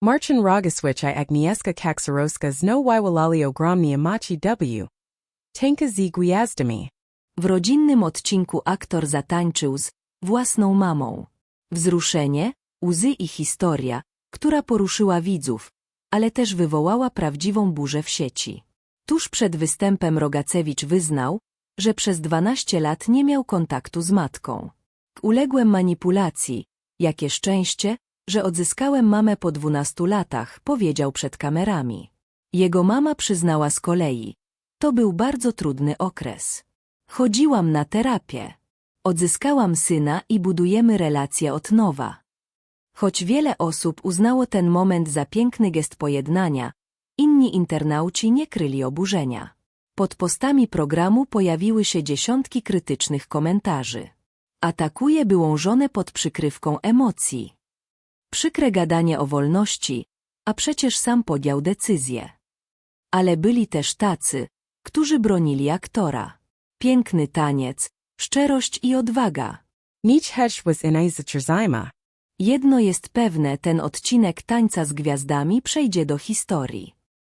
Marcin Rogiswich i Agnieszka Kaczorowska znowu wywalali ogromnie machi W. Tanka z gwiazdami. W rodzinnym odcinku aktor zatańczył z własną mamą. Wzruszenie, łzy i historia, która poruszyła widzów, ale też wywołała prawdziwą burzę w sieci. Tuż przed występem Rogacewicz wyznał, że przez 12 lat nie miał kontaktu z matką. Uległem manipulacji. Jakie szczęście, że odzyskałem mamę po 12 latach, powiedział przed kamerami. Jego mama przyznała z kolei. To był bardzo trudny okres. Chodziłam na terapię. Odzyskałam syna i budujemy relacje od nowa. Choć wiele osób uznało ten moment za piękny gest pojednania, inni internauci nie kryli oburzenia. Pod postami programu pojawiły się dziesiątki krytycznych komentarzy. Atakuje byłą żonę pod przykrywką emocji. Przykre gadanie o wolności, a przecież sam podjął decyzję. Ale byli też tacy, którzy bronili aktora. Piękny taniec, szczerość i odwaga. Nietzsche Hedge was. Jedno jest pewne, ten odcinek tańca z gwiazdami przejdzie do historii.